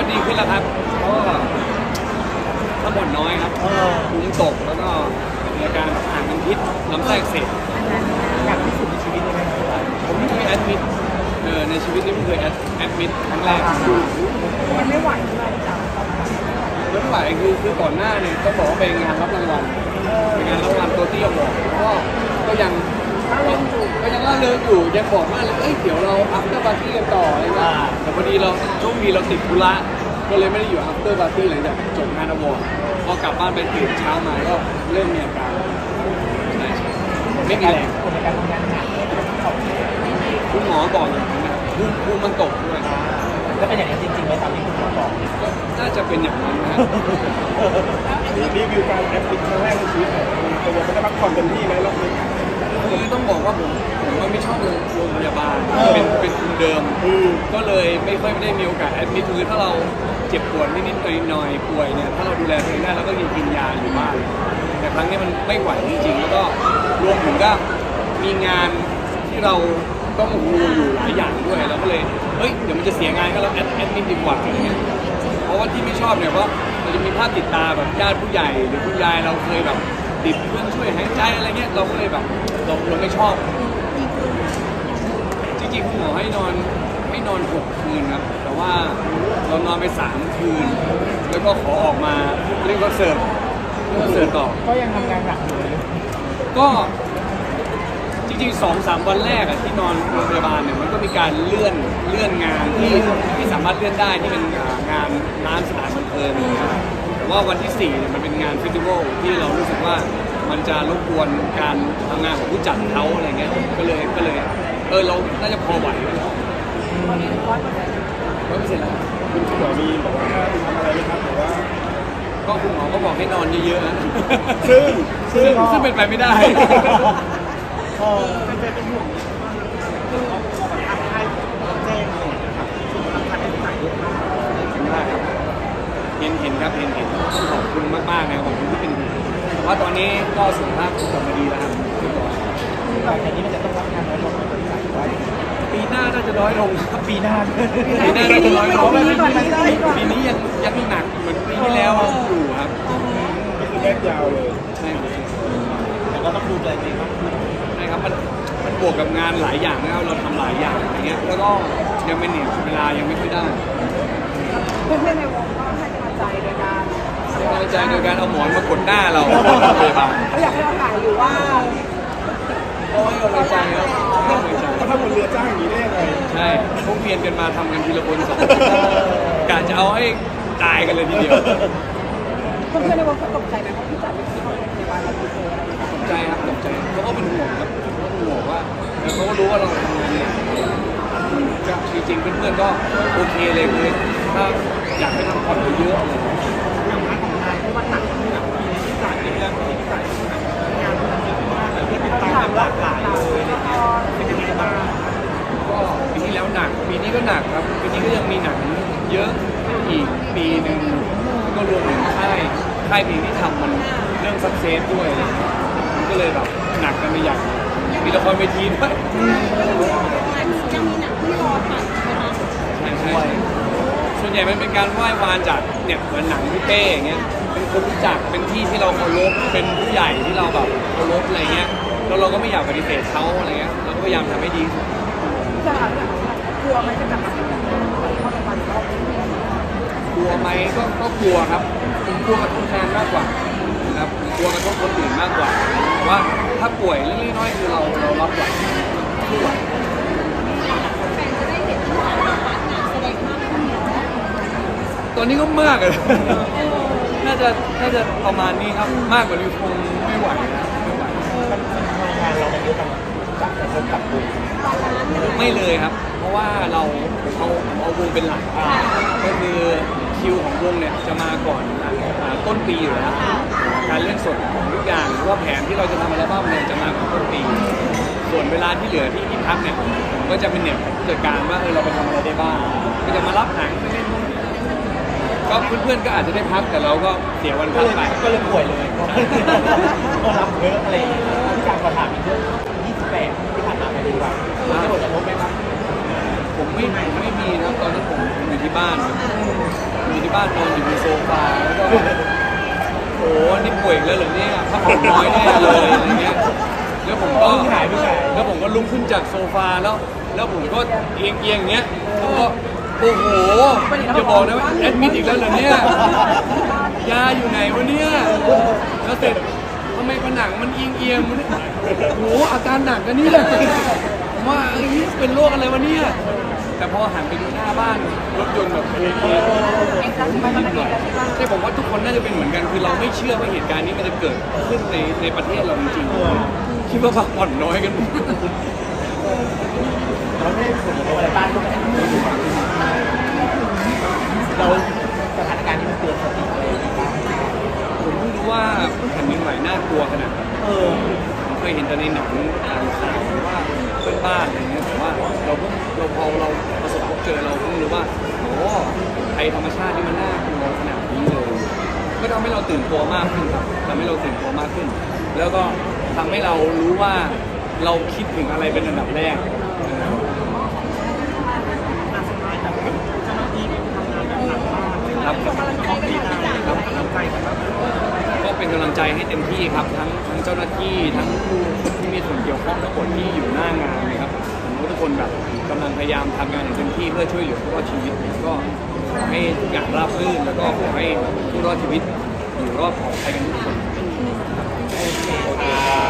ก็ดีขึ้นแล้วครับก็ถ้าบ่นน้อยครับเออภูมิตกแล้วก็มีอาการแบบอ่านเป็นพิษลำไส้อักเสบอยากที่สุดในชีวิตเลยไหมครับผมไม่เคยแอดมิดเออในชีวิตนี้ไม่เคยแอดแอดมิดครั้งแรกมันไม่ไหวเลยจ้ะแล้วไม่ไหวคือคือก่อนหน้าเนี่ยต้องบอกว่าไปงานรับรางวัลไปงานรับรางวัลตัวที่อบอกก็ก็ยัง ก็ยังล่าเริงอยู่ยังบอกว่าเลยเอ้ยเดี๋ยวเราอัพเตอร์ปาร์ตี้กันต่ออะไรเงี้ยแต่พอดีเราโชคดีเราติดธุระก็เลยไม่ได้อยู่อัพเตอร์ปาร์ตี้หลังจากจบงานอวอร์ดพอกลับบ้านไปตื่นเช้ามาก็เริ่มมีอาการใช่ใช่ไม่มีแรงคนในการทำงานหนักเนี่ยต้องขอบคุณคุณหมอบอกอย่างนั้นนะภูมิภูมิมันตกด้วยแล้วเป็นอย่างนั้นจริงๆไหมตามที่คุณหมอบอกก็น่าจะเป็นอย่างนั้นนะรีวิวการแอปพลิเคชันแรกในชีวิตของตัวไม่ได้พักผ่อนเต็มที่ไหมรอบนี้ คือต้องบอกว่าผมผมไม่ชอบโรงโรงพยาบาลเป็นเป็นทุนเดิมก็เลยไม่ค่อยได้มีโอกาสแอดมิทคือถ้าเราเจ็บปวดนิดๆหน่อยๆป่วยเนี่ยถ้าเราดูแลตัวเองได้เราก็ยังกินยาอยู่บ้านแต่ครั้งนี้มันไม่ไหวจริงๆแล้วก็รวมถึงก็มีงานที่เราต้องโอ้โหอยู่หลายอย่างด้วยเราก็เลยเฮ้ยเดี๋ยวมันจะเสียงานก็เราแอดแอดมิทดีกว่าอะไรเงี้ยเพราะว่าที่ไม่ชอบเนี่ยเพราะมันจะมีภาพติดตาแบบญาติผู้ใหญ่หรือคุณยายเราเคยแบบ ติดเครื่องช่วยหายใจอะไรเงี้ยเราก็เลยแบบเราเราไม่ชอบ จริงๆคุณหมอให้นอนให้นอนหกคืนครับ แต่ว่าเรานอนไปสามคืน แล้วก็ขอออกมาเล่นคอนเสิร์ตเล่นคอนเสิร์ตต่อ ก็ยังทำงานหนักอยู่เลยก็จริงๆสองสามวันแรกอะที่นอนโรงพยาบาลเนี่ยมันก็มีการเลื่อนเลื่อนงานที่ที่สามารถเลื่อนได้ที่เป็นอ่างานร้านสถานบันเทิงนะครับแต่ ว่าวันที่สี่เนี่ยมันเป็นงานเฟสติวัลที่เรารู้สึกว่ามันจะรบกวนการทำงานของผู้จัดเขาอะไรเงี้ยก็เลยก็เลยเออเราน่าจะพอไหวร้อยเปอร์เซ็นต์แล้วคุณหมอมีบอกว่าทำอะไรไหมครับหรือว่า ก็คุณหมอก็บอกให้นอนเยอะๆนะซึ่งซึ่งซึ่งเป็นไปไม่ได้เออเป็นเป็นเป็นห่วง มากๆนะขอบคุณที่เป็นห่วงแต่ว่าตอนนี้ก็สุขภาพกลับมาดีแล้วครับเรียบร้อยหลังจากนี้มันจะต้องรับงานน้อยลงเป็นสายว่าปีหน้าน่าจะน้อยลงครับปีหน้าปีหน้าน่าจะน้อยลงปีนี้ก่อนปีนี้ก่อนปีนี้ยังยังหนักเหมือนปีที่แล้วอยู่ครับก็คือแยกยาวเลยใช่ครับแต่ก็ต้องดูแลตัวเองมากขึ้นใช่ครับมันมันบวกกับงานหลายอย่างนะครับเราทำหลายอย่างอย่างเงี้ยแล้วก็ยังเป็นเนี่ยเวลายังไม่ค่อยได้เพื่อนๆในวงก็ให้กำลังใจโดยการ ให้กำลังใจโดยการเอาหมอนมากดหน้าเราพยาบาลเขาอยากให้เราถ่ายหรือว่าโอ้ยกำลังใจครับให้กำลังใจถ้าบนเรือจ้างอย่างนี้ได้ยังไงใช่พวกเวียนกันมาทำกันทีละคนสองกะจะเอาให้ตายกันเลยทีเดียวเพื่อนในวงเขาตกใจไหมเพราะพี่จัดเป็นที่เข้าโรงพยาบาลเราเจอตกใจครับตกใจเขาก็เป็นห่วงครับเขาก็เป็นห่วงว่าเออเขาก็รู้ว่าเราทำงานเนี่ยจริงๆเพื่อนๆก็โอเคเลยคือถ้าอยากให้ทำ ยังมีหนังเยอะอีกปีหนึ่งแล้วก็รวมถึงค่ายค่ายเพลงที่ทำมันเรื่องสักเซสด้วยอะไรอย่างเงี้ยมันก็เลยแบบหนักกันไปอย่างมีละครเวทีด้วยยังมีหนังที่รอถ่ายใช่ไหมคะใช่ใช่ส่วนใหญ่มันเป็นการไหว้วานจากเนี่ยเหมือนหนังพี่เป้อย่างเงี้ยเป็นคนรู้จักเป็นที่ที่เราเคารพเป็นผู้ใหญ่ที่เราแบบเคารพอะไรเงี้ยแล้วเราก็ไม่อยากปฏิเสธเขาอะไรเงี้ยเราก็พยายามทำให้ดีที่สุด จะถามแบบกลัวไหมจะกลับมาเป็นแบบ กลัวไหมก็ก็กลัวครับผมกลัวกระทบงานมากกว่านะครับกลัวกระทบคนอื่นมากกว่าแต่ว่าถ้าป่วยเล็กๆน้อยๆคือเราเรารับไหวสู้ไหวแฟนจะได้เห็นว่าเราพัฒนาแสดงมากขึ้นเนาะตอนนี้ก็มากเลย น่าจะน่าจะประมาณนี้ครับ มากกว่านี้คงไม่ไหวนะไม่ไหว มันมันทำงานเรามันเยอะจังจากกระทบกับคุณไม่เลยครับเพราะว่าเราเอาเอาวงเป็นหลักก็คือคิวของวงเนี่ยจะมาก่อนอ่าต้นปีอยู่แล้วการเล่นสดทุกอย่างหรือว่าแผนที่เราจะทำอัลบั้มเนี่ยจะมาก่อนต้นปี ส่วนเวลาที่เหลือที่ที่พักเนี่ยผมก็จะเป็นเนี่ยเกิดการว่าเออเราไปทำอะไรได้บ้างก็จะมารับหนังไปเล่นนู่นก็เพื่อนๆก็อาจจะได้พักแต่เราก็เสียวันก็พักเลยไป ก็เลยป่วยเลยก็รับเยอะอะไรอย่างเงี้ยที่การมาถามอีกเรื่อง28ที่ผ่านมาไปดีกว่าไม่ผลกระทบไหมครับผม ไม่ผมไม่มีนะครับตอนนั้นผมมอยู่ที่บ้านอยู่ที่บ้านนอนอยู่บนโซฟาแล้วก็โอ้นี่ป่วยอีกแล้วเหรอเนี่ยพักผ่อนน้อยแน่เลยอะไรเงี้ยแล้วผมก็หายไปไหนแล้วผมก็ลุกขึ้นจากโซฟาแล้ว แล้วผมก็เอียงเอียงๆอย่างเงี้ยแล้วก็โอ้โหจะบอกนะว่าแอดมิดอีกแล้วเหรอเนี่ยยาอยู่ไหนวะเนี่ยแล้วเสร็จทำไมผนังมันเอียงเอียงๆมันโอ้โหอาการหนักกันเนี่ยผมว่าเอ้ยเป็นโรคอะไรวะเนี่ย แต่พอหันไปดูหน้าบ้านรถยนต์แบบเอียงๆใช่ผมว่าทุกคนน่าจะเป็นเหมือนกัน คือเราไม่เชื่อว่าเหตุการณ์นี้มันจะเกิดขึ้นในในประเทศเราจริงๆคิดว่าพักผ่อนน้อยกันหมดเราไม่ได้ส่งตัวอะไรบ้านเราสถานการณ์นี้มันเตือนสติอะไรอย่างเงี้ยบ้างผมเพิ่งรู้ว่าแผ่นดินไหวน่ากลัวขนาดนั้นเออผมเคยเห็นแต่ในหนังอ่านข่าวว่าเพื่อนบ้านอะไรเงี้ยแต่ว่า เราเพิ่งเราพอเราประสบพบเจอเราเพิ่งรู้ว่าโอ้ภัยธรรมชาตินี่มันน่ากลัวขนาดนี้เลยก็ทำให้เราตื่นตัวมากขึ้นครับทำให้เราตื่นตัวมากขึ้น แล้วก็ทำให้เรารู้ว่าเราคิดถึงอะไรเป็นอันดับแรกครับก็เป็นกำลังใจให้เต็มที่ครับทั้งทั้งเจ้าหน้าที่ทั้งผู้ที่มีส่วนเกี่ยวข้องทั้งหมดที่อยู่หน้างานนะครับ คนแบบกำลังพยายามทำงานอย่างเต็มที่เพื่อช่วยเหลือผู้รอดชีวิตก็ขอให้ทุกอย่างราบรื่นแล้วก็ขอให้ผู้รอดชีวิตอยู่รอดปลอดภัยกันทุกคน โอเค